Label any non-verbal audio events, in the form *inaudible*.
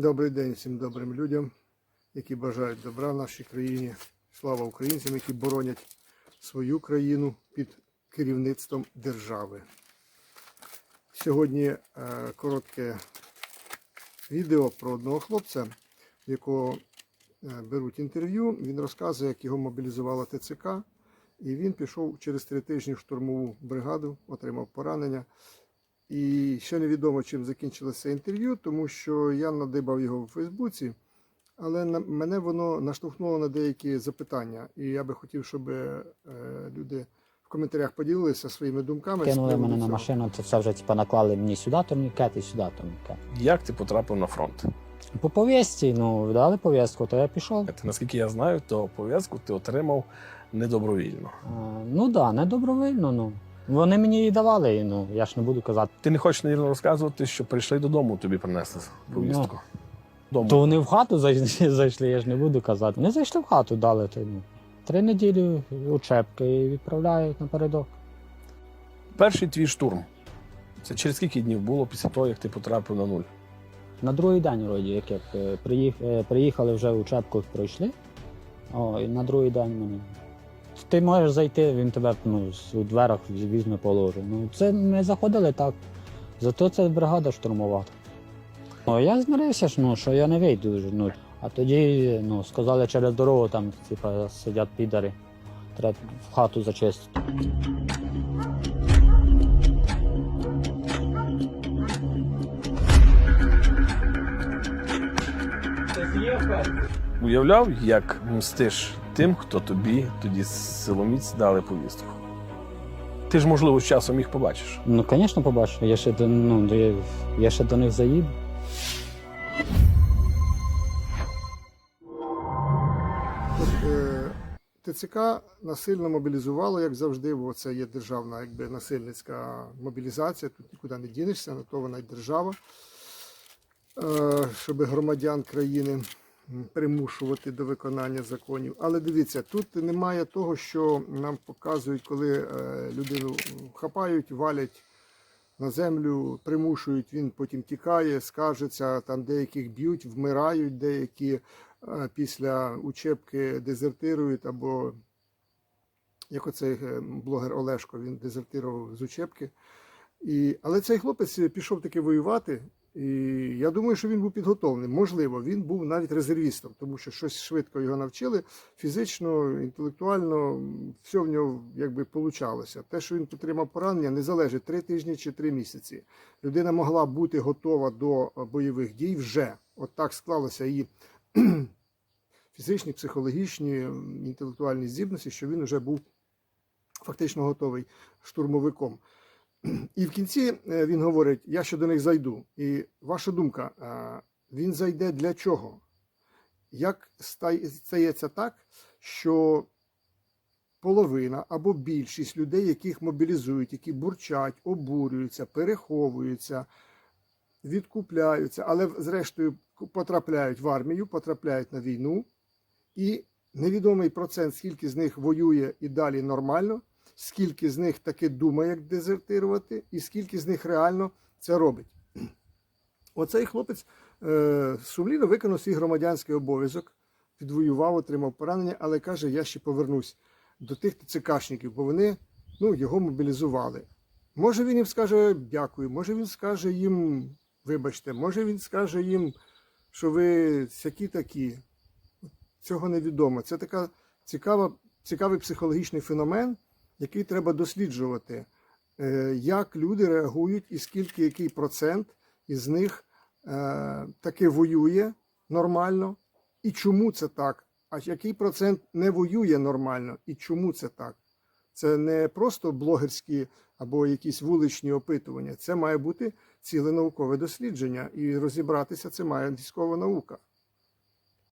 Добрий день всім добрим людям, які бажають добра нашій країні. Слава українцям, які боронять свою країну під керівництвом держави. Сьогодні е, коротке відео про одного хлопця, якого е, беруть інтерв'ю. Він розказує, як його мобілізувала ТЦК, і він пішов через три тижні в штурмову бригаду, отримав поранення. І ще невідомо, чим закінчилося інтерв'ю, тому що я надибав його в Фейсбуці, але на мене воно наштовхнуло на деякі запитання. І я би хотів, щоб е, люди в коментарях поділилися своїми думками. Кинули мене на машину, це все вже типа наклали мені сюди турнікет і сюди турнікет. Як ти потрапив на фронт? По повістці, ну, дали повістку, то я пішов. Наскільки я знаю, то пов'язку ти отримав недобровільно. А, ну так, да, не добровільно, ну. Вони мені її давали, і, ну, я ж не буду казати. Ти не хочеш навірно розказувати, що прийшли додому, тобі принесли повістку. Дому. То вони в хату зайшли, *laughs* зайшли, я ж не буду казати. Вони зайшли в хату, дали то, ну. Три неділі учебки і відправляють напередок. Перший твій штурм. Це через скільки днів було після того, як ти потрапив на нуль? На другий день, вроді, як, як е, е, приїхали вже учебку пройшли. О, і на другий день мені. Ти можеш зайти, він тебе ну, у дверах візьме положить. Ну, це ми заходили так. Зато це бригада штурмувала. Ну, я змирився, ну, що я не вийду. Ну, а тоді ну, сказали через дорогу, там типа, сидять підари. Треба в хату зачистити. Уявляв, як мстиш тим, хто тобі тоді з силоміць дали повістку. Ти ж, можливо, з часом їх побачиш. Ну, звісно, побачу. Я ще до, ну, я, я ще до них заїду. Е, ТЦК насильно мобілізувало, як завжди, бо це є державна якби, насильницька мобілізація, тут нікуди не дінешся, на то вона й держава, е, щоб громадян країни примушувати до виконання законів. Але дивіться, тут немає того, що нам показують, коли е, людину хапають, валять на землю, примушують, він потім тікає, скаржиться, там деяких б'ють, вмирають, деякі е, після учебки дезертирують або як оцей е, блогер Олешко, він дезертирував з учебки. І, але цей хлопець пішов таки воювати, і я думаю, що він був підготовлений. Можливо, він був навіть резервістом, тому що щось швидко його навчили, фізично, інтелектуально, все в нього якби получалося. Те, що він отримав поранення, не залежить три тижні чи три місяці. Людина могла бути готова до е, бойових дій вже. От так склалося її *clears throat* фізичні, психологічні, інтелектуальні здібності, що він вже був фактично готовий штурмовиком. *clears throat* І в кінці е, він говорить: я ще до них зайду. І ваша думка, він зайде для чого? Як стається так, що половина або більшість людей, яких мобілізують, які бурчать, обурюються, переховуються, відкупляються, але зрештою потрапляють в армію, потрапляють на війну, і невідомий процент, скільки з них воює і далі нормально, скільки з них таки думає, як дезертирувати, і скільки з них реально це робить. Оцей хлопець е, сумлінно виконав свій громадянський обов'язок, відвоював, отримав поранення, але каже, я ще повернусь до тих ТЦКшників, бо вони ну, його мобілізували. Може він їм скаже дякую, може він скаже їм вибачте, може він скаже їм, що ви всякі такі. Цього невідомо. Це така цікава, цікавий психологічний феномен, який треба досліджувати, Е, як люди реагують і скільки який процент із них е, таки воює нормально, і чому це так, а який процент не воює нормально, і чому це так. Це не просто блогерські або якісь вуличні опитування. Це має бути ціле наукове дослідження, і розібратися це має військова наука.